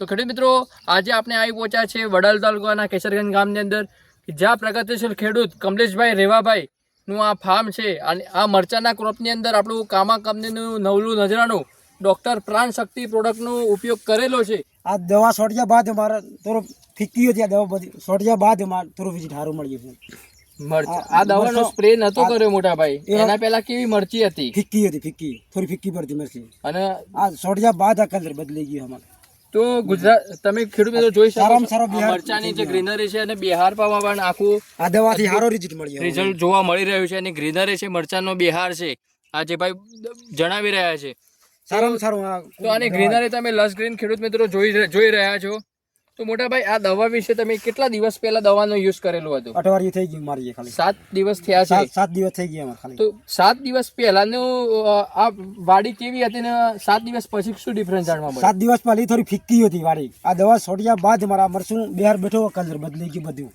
તો ખેડૂત મિત્રો આજે આપણે આવી પહોંચ્યા છે વડાલ તાલુકાના કેસરગંજ ગામની અંદર જ્યાં પ્રગતિશીલ ખેડૂત કમલેશભાઈ રેવાભાઈ નું આ ફાર્મ છે. અને આ મરચાના ક્રોપની અંદર આપણું કામા કંપનીનું નવલું નજરાનું ડૉક્ટર પ્રાણ શક્તિ પ્રોડક્ટનો ઉપયોગ કરેલો છે. આ દવા છોડ્યા બાદ અમારે થોડું ફીકી હતી આ દવા બધી છોડ્યા બાદ અમારે થોડું વિઝિટ સારું મળ્યું ગયું આ દવાનો સ્પ્રે નતો કર્યો મોટા ભાઈ એના પહેલા કેવી મરચી હતી? ફીકી હતી ફીકી થોડી ફીકી પડતી મરચી. અને આ છોડ્યા બાદ આ કલર બદલાઈ ગયો અમારે. તો ગુજરાત તમે ખેડૂત મિત્રો જોઈ શકો સારો મરચાની જે ગ્રીનરી છે અને બિહાર પણ આખું આ દવાથી સારો રિઝલ્ટ મળ્યો રિઝલ્ટ જોવા મળી રહ્યું છે અને ગ્રીનરી છે મરચાનો બિહાર છે. આ જે ભાઈ જણાવી રહ્યા છે. સારામાં સારું તો આની ગ્રીનરી તમે લસ ગ્રીન ખેડૂત મિત્રો જોઈ જોઈ રહ્યા છો. તો મોટા ભાઈ આ દવા વિશે તમે કેટલા દિવસ પહેલા દવાનો યુઝ કરેલું હતું? અઠવાડિયું થઈ ગયું મારી ખાલી. સાત દિવસ થયા છે? સાત દિવસ થઈ ગયા ખાલી. તો સાત દિવસ પહેલાનું આ વાડી કેવી હતી ને સાત દિવસ પછી શું ડિફરન્સ જાણવા મળ્યું? સાત દિવસ પહેલી થોડી ફીકી હતી વાડી. આ દવા છોડ્યા બાદ મારા મરસું બહાર બેઠો કલર બદલી ગયું બધું.